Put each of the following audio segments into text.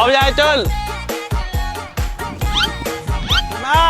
อมยายจุนมา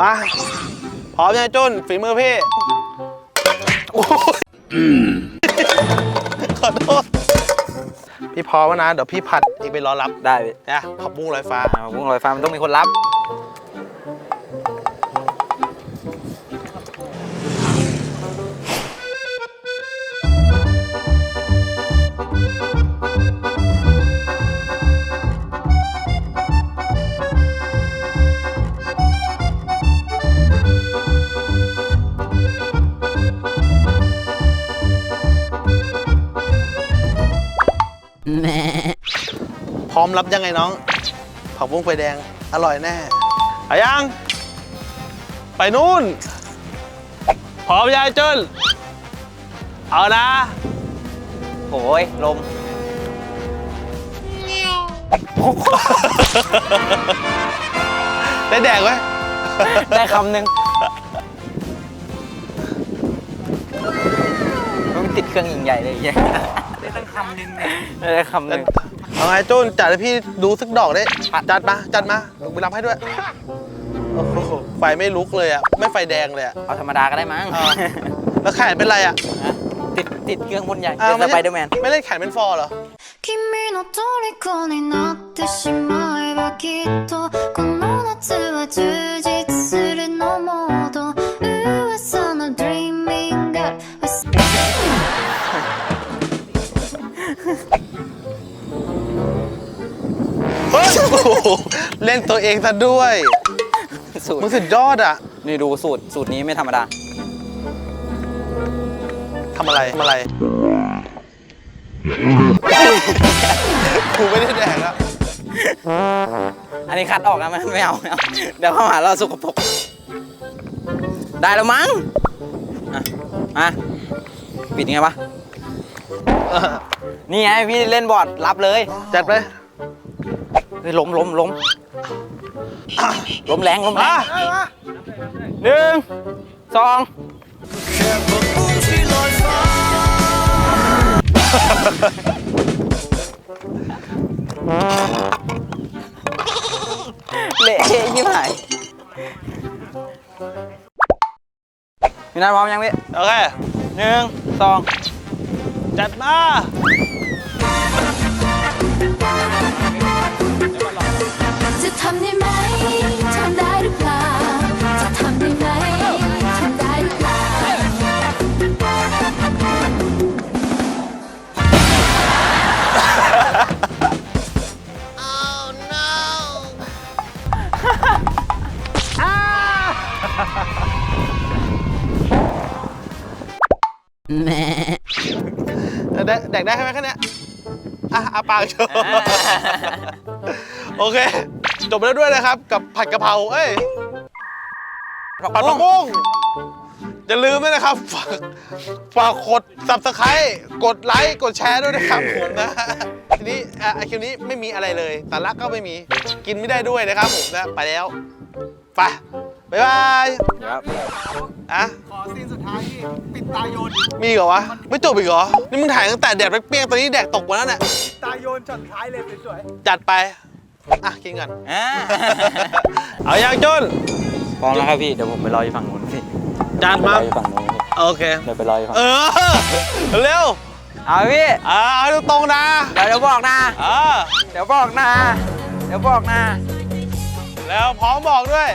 มาพร้อมยังจุนฝีมือพี่โอ้ยขอโทษพี่พร้อมแล้วนะ เดี๋ยวพี่ผัดเองไปรอรับได้พี่นะผักบุ้งลอยฟ้าอ่าวุ้งลอยฟ้ามันต้องมีคนรับ พร้อมรับยังไงน้อง ผักบุ้งไฟแดง อร่อยแน่ไปยัง ไปนู่น พร้อมยังจุนเอานะ โอ้ยลม ได้แดกไหมได้คำหนึ่งมันติดเครื่องยิงใหญ่เลยยังได้ตั้งคำหนึ่งได้คำหนึ่ง เอาไงจุนจัดให้พี่ดูสักดอกได้จัดมา จัดมาไปรับให้ด้วย โอ้โหไฟไม่ลุกเลยอ่ะ ไม่ไฟแดงเลยอ่ะ เอาธรรมดาก็ได้มั้ง อ่า แล้วแขนเป็นไรอ่ะ ฮะติดติดเครื่องบนใหญ่ อ้าว เป็นสไปเดอร์แมน ไม่เล่นแขนเป็นฟอร์เหรอ 君の虜になってしまえばきっとこの夏は充実 หเล่นตัวเองซะด้วยสูตมึงรสุดยอดอะ นี่ดูสูตรสูตรนี้ไม่ธรรมดาทำอะไรทำอะไรกูไม่ได้แดกแล้วอันนี้คัดออกนะไม่ไม่เอาไม่เอาเดี๋ยวเข้ามาเราสกปรกได้แล้วมั้งอะอะปิดยังไงวะนี่ไงพี่เล่นบอร์ดรับเลย จัดไป เฮ้ยล้มล้มล้มล้มแรงล้มแรมางหนึ่งสองเละเทะยิ่งหายพี่นัทพร้อมยังพี่โอเคหนึ่งสองจัดมา แดกแดกได้ใช่ไหมแค่เนี้ยอะอาปากโชว์โอเค จบไปแล้วด้วยนะครับ กับผัดกะเพราเอ้ย ผัดผักบุ้งอย่าลืมด้วยนะครับ ฝากฝากกด subscribe กดไลค์กดแชร์ด้วยนะครับผมนะ ทีนี้อะไอคิวนี้ไม่มีอะไรเลยสาระก็ไม่มีกินไม่ได้ด้วยนะครับผมนะ ไปแล้ว ไป บ๊ายบายครับอะขอซีนสุดท้ายที่ปิดตาโยน มีเหรอวะ ไม่จบอีกเหรอ นี่มึงถ่ายตั้งแต่แดดเปรี้ยงๆตอนนี้แดดตกหมดแล้วเนี่ยตาโยนช็อตท้ายเลยสวยจัดไป อะ กินก่อน อ่าเอายังจุนพร้อมแล้วครับพี่เดี๋ยวผมไปรออยู่ฝั่งนู้นพี่จัดไปมารออยู่ฝั่งนู้นพี่โอเค เดี๋ยวไปรออยู่ฝั่งเออเร็วเอาพี่อ่าเอาตรงๆนะเดี๋ยวเดี๋ยวบอกนะเออเดี๋ยวบอกนะ เดี๋ยวบอกนะ แล้วพร้อมบอกด้วย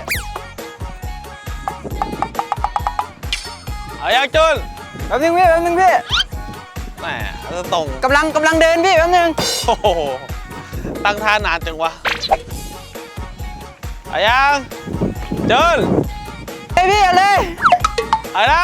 เอายังจุนแป๊บนึงพี่แป๊บนึงพี่แหมเอาตรงกำลังกำลังเดินพี่แป๊บนึงโอ้โหตั้งท่านานจังวะเอายังจุนเฮ้ยพี่เอาเลยไปนะ